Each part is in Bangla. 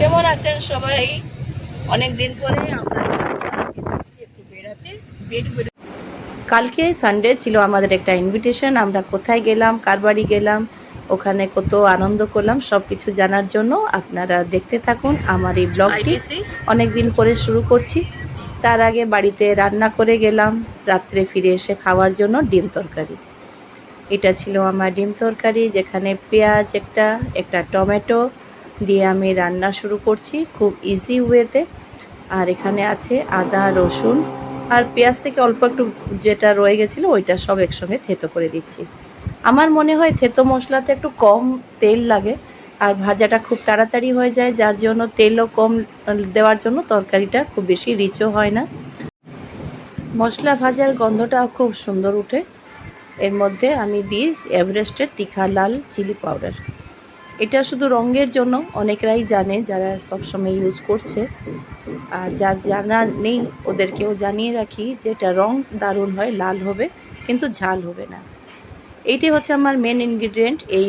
কেমন আছেন সবাই? অনেক দিন পরে আমরা একটু বেড়াতে। বেড বেড়ে কালকে সানডে ছিল আমাদের একটা ইনভিটেশন আমরা কোথায় গেলাম কার বাড়ি গেলাম ওখানে কত আনন্দ করলাম সব কিছু জানার জন্য আপনারা দেখতে থাকুন আমার এই ব্লগটি অনেক দিন পরে শুরু করছি। তার আগে বাড়িতে রান্না করে গেলাম রাত্রে ফিরে এসে খাওয়ার জন্য ডিম তরকারি। এটা ছিল আমার ডিম তরকারি যেখানে পেঁয়াজ একটা একটা টমেটো দিয়ে আমি রান্না শুরু করছি খুব ইজি ওয়েতে আর এখানে আছে আদা, রসুন আর পেঁয়াজ থেকে অল্প একটু যেটা রয়ে গেছিল ওইটা সব একসঙ্গে থেতো করে দিচ্ছি। আমার মনে হয় থেতো মশলাতে একটু কম তেল লাগে আর ভাজাটা খুব তাড়াতাড়ি হয়ে যায়, যার জন্য তেলও কম দেওয়ার জন্য তরকারিটা খুব বেশি রিচও হয় না। মশলা ভাজার গন্ধটাও খুব সুন্দর উঠে। এর মধ্যে আমি দিই এভারেস্টের তীখা লাল চিলি পাউডার। এটা শুধু রঙের জন্য অনেকরাই জানে যারা সবসময় ইউজ করছে। আর যার জানা নেই, ওদেরকেও জানিয়ে রাখি যে এটা রং দারুণ হয়, লাল হবে, কিন্তু ঝাল হবে না। এইটি হচ্ছে আমার মেন ইনগ্রিডিয়েন্ট এই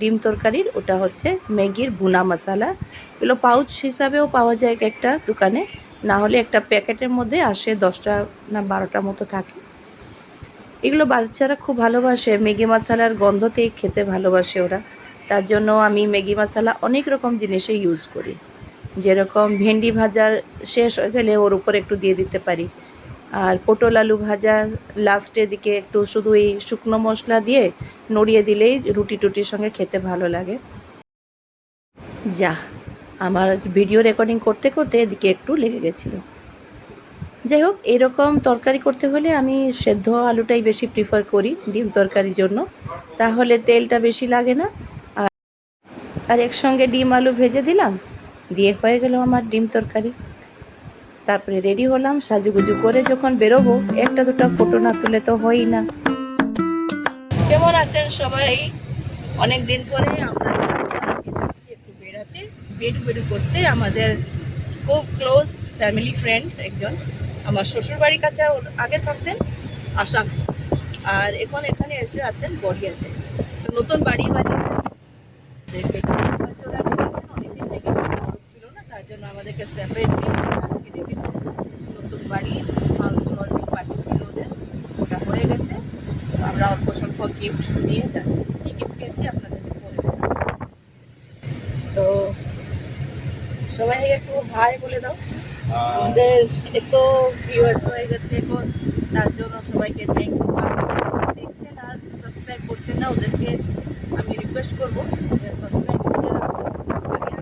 ডিম তরকারির, ওটা হচ্ছে ম্যাগির ভুনা মশলা। এগুলো পাউচ হিসাবেও পাওয়া যায় এক একটা দোকানে, না হলে একটা প্যাকেটের মধ্যে আসে দশটা না বারোটা মতো থাকে। এগুলো বাচ্চারা খুব ভালোবাসে, ম্যাগি মশালার গন্ধতেই খেতে ভালোবাসে ওরা। তার জন্য আমি ম্যাগি মশলা অনেক রকম জিনিসে ইউজ করি। যেরকম ভেন্ডি ভাজার শেষ হয়ে গেলে ওর উপর একটু দিয়ে দিতে পারি। আর পটল আলু ভাজা লাস্টের দিকে একটু শুধু এই শুকনো মশলা দিয়ে নড়িয়ে দিলেই রুটি টুটির সঙ্গে খেতে ভালো লাগে। যা, আমার ভিডিও রেকর্ডিং করতে করতে এদিকে একটু লেগে গেছিল। যাই হোক, এরকম তরকারি করতে হলে আমি সেদ্ধ আলুটাই বেশি প্রিফার করি, ডিম তরকারির জন্য। তাহলে তেলটা বেশি লাগে না। আর একসঙ্গে ডিম আলু ভেজে দিলাম, দিয়ে হয়ে গেল আমার ডিম তরকারি। তারপরে রেডি হলাম, সাজুগুজু করে যখন বেরোবো, একটা দুটো ফটো না তুলে তো হয়ই না। কেমন আছেন সবাই? অনেক দিন পরে আমরা একটু বেড়াতে, বেডু বেডু করতে। আমাদের খুব ক্লোজ ফ্যামিলি ফ্রেন্ড একজন। আমার শ্বশুর বাড়ির কাছে আগে থাকতেন, আসাম। আর এখন এখানে এসে আছেন গড়িয়াতে। নতুন বাড়ি বানিয়েছেন দেখবে গাড়ির পাশে ওরা ডেকেছেন অনেকদিন থেকে কথা হচ্ছিল না তার আমাদেরকে সেপারেটলি আজকে ডেকেছেন নতুন বাড়ি হাউস ওয়ার্মিং পার্টি ছিল ওদের ওটা হয়ে গেছে। তো আমরা অল্প স্বল্প গিফট নিয়ে যাচ্ছি। কী গিফট পেয়েছি আপনাদেরকে বলে তো সবাই একটু হাই বলে দাও। আমাদের এত ভিউয়ার্স হয়ে গেছে এখন তার জন্য সবাইকে থ্যাংক ইউ দেখছেন আর সাবস্ক্রাইব করছেন না ওদেরকে আমি রিকোয়েস্ট করব সাবস্ক্রাইব করে রাখুন আগে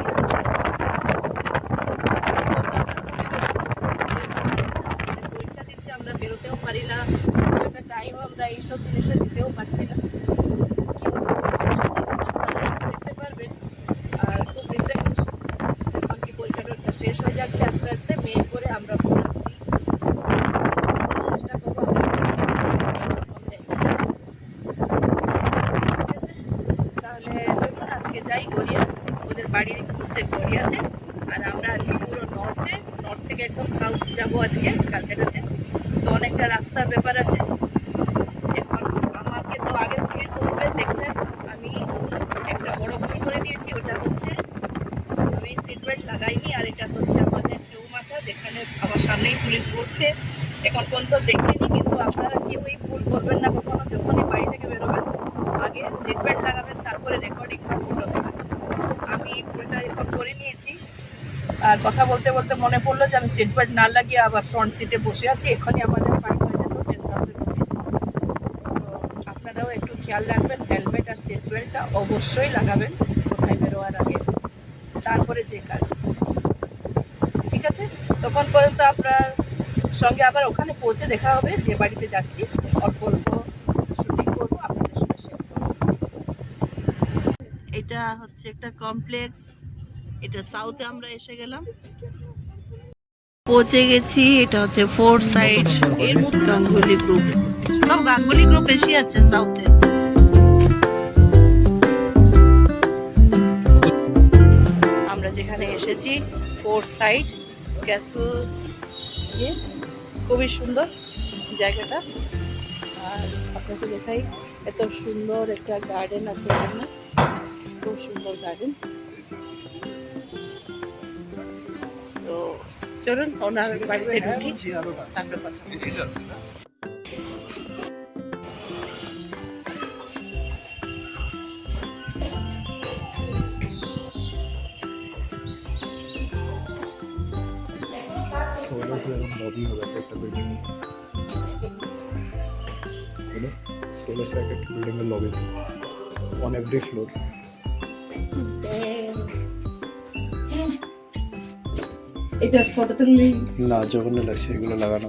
আগে পরীক্ষা দিচ্ছে আমরা বেরোতেও পারি না খুব একটা টাইম আমরা এইসব জিনিসে দিতেও পারছি না দেখতে পারবেন। আর খুব রিসেন্ট এখন কি শেষ হয়ে যাচ্ছে আস্তে আস্তে মে করে আমরা চেষ্টা করব? তাহলে চলুন, আজকে যাই গড়িয়া। ওদের বাড়ি গড়িয়াতে। আর আমরা আছি পুরো নর্থে নর্থ থেকে একদম সাউথ যাব আজকে, কালকাটাতে। তো অনেকটা রাস্তার ব্যাপার আছে এখন আমাকে তো আগে পুলিশ ধরবে দেখছেন আমি একটা বড় ভুল করে দিয়েছি ওটা হচ্ছে আমি লাগাইনি আর এটা হচ্ছে আমাদের চৌমাথা, যেখানে আমার সামনেই পুলিশ পড়ছে এখন পর্যন্ত দেখিনি, কিন্তু আপনারা কেউই ভুল করবেন না, কখনো যখনই বাড়ি থেকে বেরোবেন, আগে সিট বেল্ট লাগাবেন, তারপরে রেকর্ডিং বা ফটো দেবেন। আমি ভুলটা এখন করে নিয়েছি। আর কথা বলতে বলতে মনে পড়ল যে আমি সিট বেল্ট না লাগিয়ে আবার ফ্রন্ট সিটে বসে আছি, এখনই আমাদের ফাইন হয়ে যেত টেন থাউজেন্ড রুপিস তো আপনারাও একটু খেয়াল রাখবেন হেলমেট আর সিট বেল্টটা অবশ্যই লাগাবেন, কোথায় বেরোয়ার আগে। তারপরে যে কাজ। ঠিক আছে? তখন পর্যন্ত আপনার সঙ্গে আবার ওখানে পৌঁছে দেখা হবে, যে বাড়িতে যাচ্ছি। অল্প অল্প শুটিং করব, আপনাদের সঙ্গে এটা হচ্ছে একটা কমপ্লেক্স এটা সাউথে আমরা এসে গেলাম। পৌঁছে গেছি, এটা হচ্ছে ফোর সাইড এর মধ্যে গাঙ্গুলি গ্রুপ সব গাঙ্গুলি গ্রুপ বেশি আছে সাউথে রোড সাইড ক্যাসেল ইয়ে খুবই সুন্দর জায়গাটা। আর আপনাকে দেখাই এত সুন্দর একটা গার্ডেন আছে এখানে। খুব সুন্দর গার্ডেন তো চলুন ওনার বাড়িতে ঢুকি। তারপরে কথা ষোলো সেরকম লবি হবে একটা বিল্ডিং হলো ষোলো সো এক একটা বিল্ডিংয়ের লবি অন এভরি ফ্লোর এটা ফটো তুললি না জঘন্য লাগছে এগুলো লাগানো।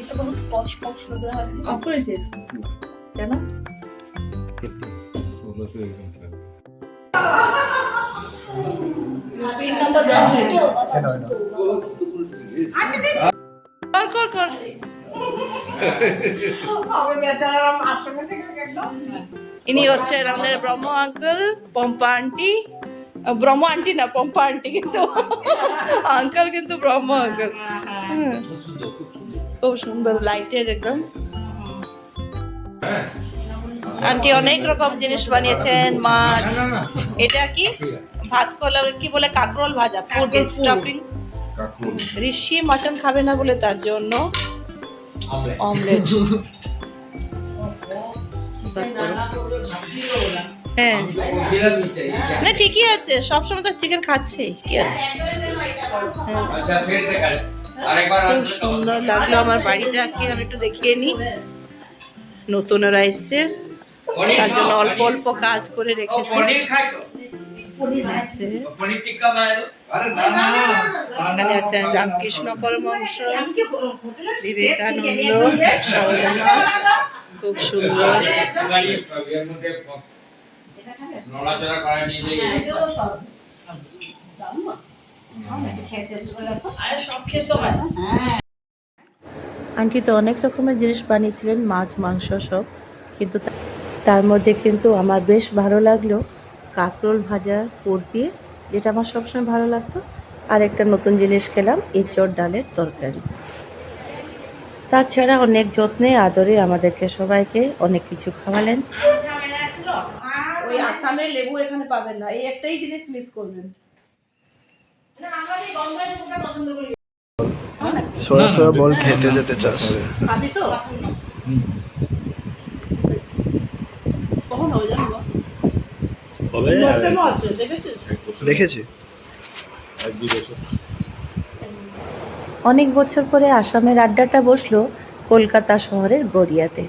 এটা বহুত পশ পশ লগ রहा है অফ করেছিস কেন? ষোলো সো একদম পিন নাম্বার দেওয়া কর কর কর। ইনি হচ্ছে আমাদের Brahma uncle Pompa aunty Brahma aunty না পম্পা আন্টি কিন্তু। আঙ্কেল কিন্তু ব্রহ্ম আঙ্কেল খুব সুন্দর। লাইটের একদম। আন্টি অনেক রকম জিনিস বানিয়েছেন মাছ। এটা কি? ভাত কলা কি বলে কাকরোল ভাজা? ফুড স্টাফিং ঋষি মাটন খাবে না বলে তার জন্য অমলেট। হ্যাঁ। না ঠিকই আছে। সবসময় তো চিকেন খাচ্ছে। কি আছে? খুব সুন্দর লাগল আমার বাড়িটাকে। আমি একটু দেখিয়ে নিই নতুনরা এসছে। তার জন্য অল্প অল্প কাজ করে রেখেছে আছে। এখানে আছেন রামকৃষ্ণ পরমহংস বিবেকানন্দ খুব সুন্দর নড়াচড়া করা নিয়ে আন্টি তো অনেক রকমের জিনিস বানিয়েছিলেন মাছ মাংস সব কিন্তু তার মধ্যে কিন্তু আমার বেশ ভালো লাগল। কাঁকরোল ভাজা পুর দিয়ে যেটা আমার সবসময় ভালো লাগতো। আর একটা নতুন জিনিস খেলাম এঁচড় ডালের তরকারি। তাছাড়া অনেক যত্নে আদরে আমাদেরকে সবাইকে অনেক কিছু খাওয়ালেন। ওই আসামের লেবু এখানে পাবেন না। এই একটাই জিনিস মিস করবেন। সোয়া সোয়া বল খেতে যেতে চাস। খাবি তো? হবে দেখেছি। অনেক বছর পরে আসামের আড্ডাটা বসল কলকাতা শহরের গড়িয়াতে।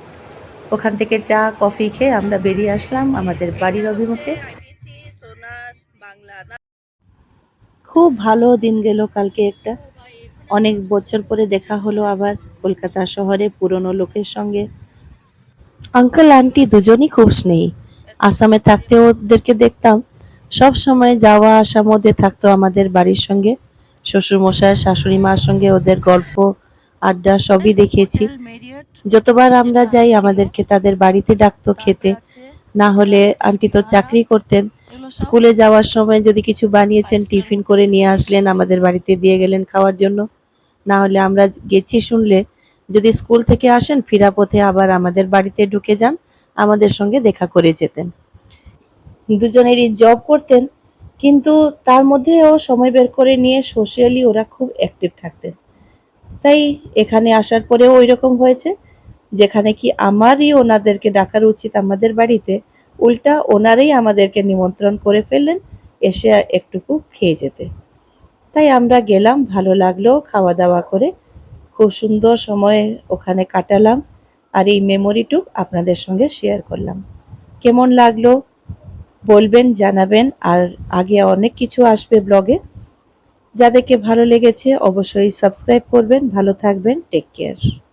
ওখান থেকে চা কফি খেয়ে আমরা বেরিয়ে আসলাম আমাদের বাড়ির অভিমুখে। খুব ভালো দিন গেল কালকে একটা। অনেক বছর পরে দেখা হলো আবার কলকাতা শহরে পুরনো লোকের সঙ্গে। আঙ্কেল, আন্টি দুজনই খুব স্নেহী। আসামে থাকতে ওদেরকে দেখতাম। সব সময় যাওয়া আসার মধ্যে থাকতো আমাদের বাড়ির সঙ্গে। শ্বশুর মশাই শাশুড়ি মার সঙ্গে ওদের গল্প, আড্ডা সবই দেখিয়েছি। যতবার আমরা যাই, আমাদেরকে তাদের বাড়িতে ডাকতো খেতে। না হলে আন্টি তো চাকরি করতেন। স্কুলে যাওয়ার সময় যদি কিছু বানিয়েছেন, টিফিন করে নিয়ে আসলেন, আমাদের বাড়িতে দিয়ে গেলেন খাওয়ার জন্য। না হলে আমরা গেছি শুনলে যদি স্কুল থেকে আসেন ফিরা পথে আবার আমাদের বাড়িতে ঢুকে যান, আমাদের সঙ্গে দেখা করে যেতেন। দুজনেরই জব করতেন, কিন্তু তার মধ্যেও সময় বের করে নিয়ে সোশ্যালি ওরা খুব অ্যাক্টিভ থাকতেন। তাই এখানে আসার পরেও ওই রকম হয়েছে, যেখানে কি আমারই ওনাদেরকে ডাকার উচিত আমাদের বাড়িতে, উল্টা ওনারাই আমাদেরকে নিমন্ত্রণ করে ফেললেন, এসে একটুকু খেয়ে যেতে। তাই আমরা গেলাম, ভালো লাগল খাওয়া দাওয়া করে খুব সুন্দর সময় ওখানে কাটালাম আর এই মেমোরিটুক আপনাদের সঙ্গে শেয়ার করলাম। কেমন লাগল বলবেন, জানাবেন আর আগে অনেক কিছু আসবে ব্লগে যাদেরকে ভালো লেগেছে অবশ্যই সাবস্ক্রাইব করবেন। ভালো থাকবেন। Take care